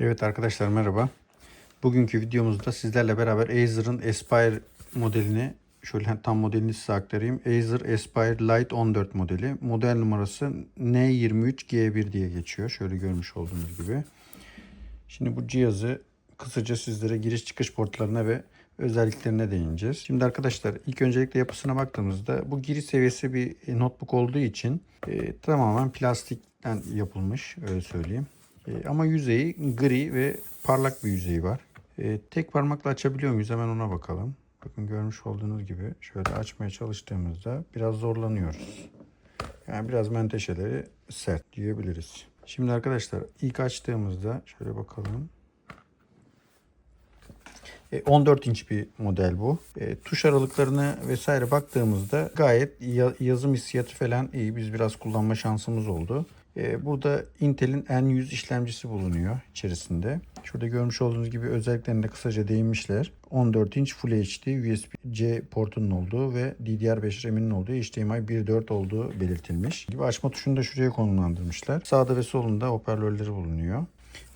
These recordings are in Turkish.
Evet arkadaşlar merhaba. Bugünkü videomuzda sizlerle beraber Acer'ın Aspire modelini şöyle tam modelini size aktarayım. Acer Aspire Lite 14 modeli. Model numarası N23G1 diye geçiyor. Şöyle görmüş olduğunuz gibi. Şimdi bu cihazı kısaca sizlere giriş çıkış portlarına ve özelliklerine değineceğiz. Şimdi arkadaşlar ilk öncelikle yapısına baktığımızda bu giriş seviyesi bir notebook olduğu için e, tamamen plastikten yapılmış öyle söyleyeyim. E, ama yüzeyi gri ve parlak bir yüzeyi var. E, tek parmakla açabiliyor muyuz? Hemen ona bakalım. Bakın görmüş olduğunuz gibi şöyle açmaya çalıştığımızda biraz zorlanıyoruz. Yani biraz menteşeleri sert diyebiliriz. Şimdi arkadaşlar ilk açtığımızda şöyle bakalım. E, 14 inç bir model bu. E, tuş aralıklarına vesaire baktığımızda gayet ya- yazım hissiyatı falan iyi. Biz biraz kullanma şansımız oldu. E, burada Intel'in N100 işlemcisi bulunuyor içerisinde. Şurada görmüş olduğunuz gibi özelliklerine kısaca değinmişler. 14 inç Full HD USB-C portunun olduğu ve DDR5 RAM'inin olduğu HDMI 1.4 olduğu belirtilmiş. Gibi açma tuşunu da şuraya konumlandırmışlar. Sağda ve solunda hoparlörleri bulunuyor.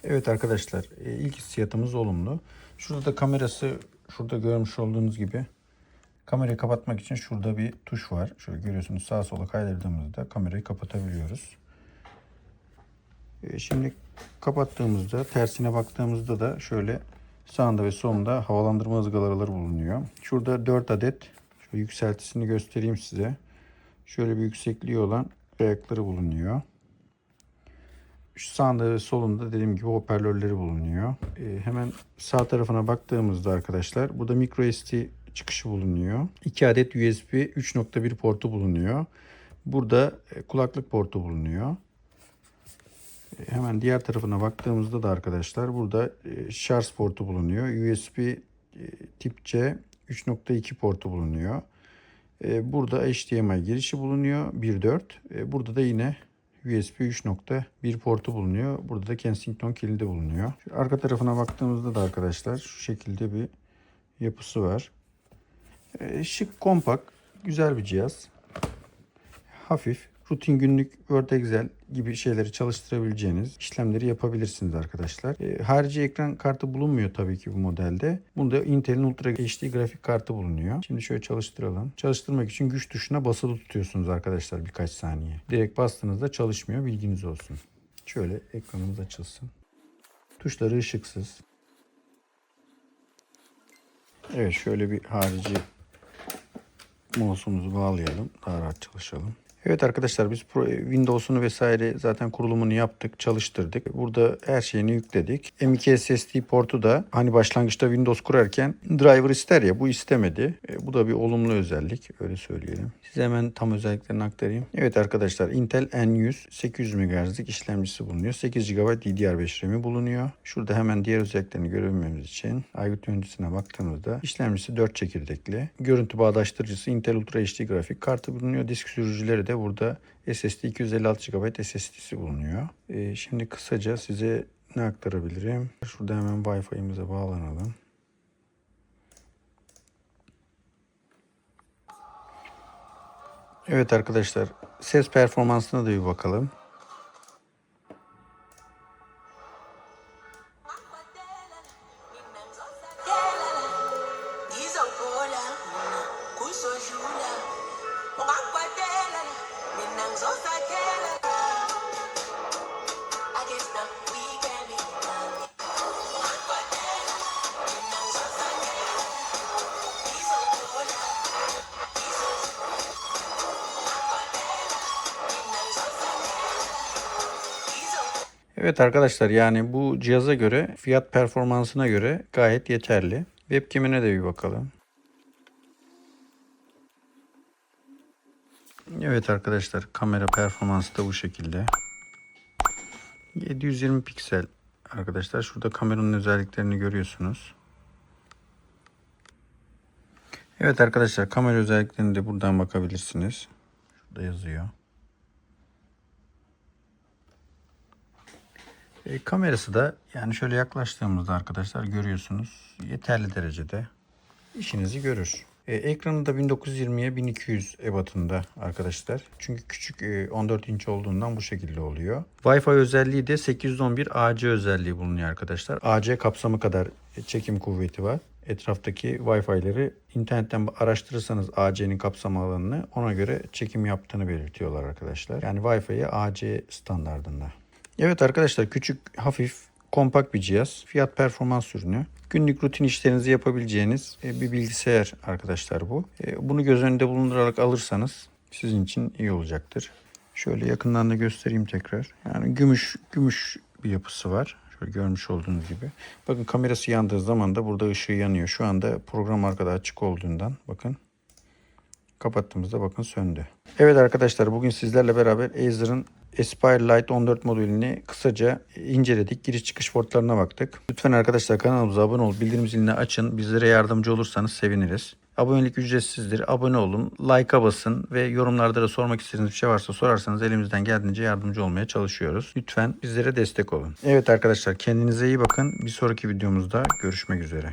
Evet arkadaşlar e, ilk hissiyatımız olumlu. Şurada da kamerası şurada görmüş olduğunuz gibi kamerayı kapatmak için şurada bir tuş var. Şöyle görüyorsunuz sağa sola kaydırdığımızda kamerayı kapatabiliyoruz. E, Şimdi kapattığımızda tersine baktığımızda da şöyle sağında ve solunda havalandırma ızgaraları bulunuyor. Şurada 4 adet şöyle yükseltisini göstereyim size. Şöyle bir yüksekliği olan ayakları bulunuyor. Şu sağında ve solunda dediğim gibi hoparlörleri bulunuyor. Ee, hemen sağ tarafına baktığımızda arkadaşlar burada micro SD çıkışı bulunuyor. 2 adet USB 3.1 portu bulunuyor. Burada e, kulaklık portu bulunuyor. Hemen diğer tarafına baktığımızda da arkadaşlar burada e, şarj portu bulunuyor. USB e, tip C 3.2 portu bulunuyor. E, Burada HDMI girişi bulunuyor 1.4. E, Burada da yine USB 3.1 portu bulunuyor. Burada da Kensington kilidi bulunuyor. Arka tarafına baktığımızda da arkadaşlar şu şekilde bir yapısı var. Şık, kompakt, güzel bir cihaz. Hafif, rutin günlük Word, Excel gibi şeyleri çalıştırabileceğiniz işlemleri yapabilirsiniz arkadaşlar. E, harici ekran kartı bulunmuyor tabii ki bu modelde. Bunda Intel'in Ultra HD grafik kartı bulunuyor. Şimdi şöyle çalıştıralım. Çalıştırmak için güç tuşuna basılı tutuyorsunuz arkadaşlar birkaç saniye. Direkt bastığınızda çalışmıyor bilginiz olsun. Şöyle ekranımız açılsın. Tuşları ışıksız. Evet şöyle bir harici mouse'umuzu bağlayalım. Daha rahat çalışalım. Evet arkadaşlar biz Windows'unu vesaire zaten kurulumunu yaptık, çalıştırdık. Burada her şeyini yükledik. M.2 SSD portu da hani başlangıçta Windows kurarken driver ister ya bu istemedi. E, bu da bir olumlu özellik öyle söyleyelim. Size hemen tam özelliklerini aktarayım. Evet arkadaşlar Intel N100 800 MHz'lik işlemcisi bulunuyor. 8 GB DDR5 RAM'i bulunuyor. Şurada hemen diğer özelliklerini görebilmemiz için aygıt yöneticisine baktığımızda işlemcisi 4 çekirdekli. Görüntü bağdaştırıcısı Intel Ultra HD grafik kartı bulunuyor. Disk sürücüleri de burada SSD 256 GB SSD'si bulunuyor. Ee, şimdi kısaca size ne aktarabilirim? Şurada hemen Wi-Fi'mize bağlanalım. Evet arkadaşlar ses performansına da bir bakalım. Evet arkadaşlar yani bu cihaza göre fiyat performansına göre gayet yeterli. Webcam'ine de bir bakalım. Evet arkadaşlar kamera performansı da bu şekilde. 720 piksel arkadaşlar. Şurada kameranın özelliklerini görüyorsunuz. Evet arkadaşlar kamera özelliklerini de buradan bakabilirsiniz. Şurada yazıyor. E, kamerası da yani şöyle yaklaştığımızda arkadaşlar görüyorsunuz yeterli derecede işinizi görür. E, ekranı da 1920'ye 1200 ebatında arkadaşlar. Çünkü küçük e, 14 inç olduğundan bu şekilde oluyor. Wi-Fi özelliği de 811 AC özelliği bulunuyor arkadaşlar. AC kapsamı kadar çekim kuvveti var. Etraftaki Wi-Fi'leri internetten araştırırsanız AC'nin kapsam alanını ona göre çekim yaptığını belirtiyorlar arkadaşlar. Yani Wi-Fi'ye AC standartında. Evet arkadaşlar küçük, hafif, kompakt bir cihaz. Fiyat performans ürünü. Günlük rutin işlerinizi yapabileceğiniz e, bir bilgisayar arkadaşlar bu. E, Bunu göz önünde bulundurarak alırsanız sizin için iyi olacaktır. Şöyle yakından da göstereyim tekrar. Yani gümüş gümüş bir yapısı var. Şöyle görmüş olduğunuz gibi. Bakın kamerası yandığı zaman da burada ışığı yanıyor. Şu anda program arkada açık olduğundan bakın kapattığımızda bakın söndü. Evet arkadaşlar bugün sizlerle beraber Acer'ın Aspire Lite 14 modülünü kısaca inceledik. Giriş çıkış portlarına baktık. Lütfen arkadaşlar kanalımıza abone olup bildirim zilini açın. Bizlere yardımcı olursanız seviniriz. Abonelik ücretsizdir. Abone olun, like'a basın ve yorumlarda da sormak istediğiniz bir şey varsa sorarsanız elimizden geldiğince yardımcı olmaya çalışıyoruz. Lütfen bizlere destek olun. Evet arkadaşlar kendinize iyi bakın. Bir sonraki videomuzda görüşmek üzere.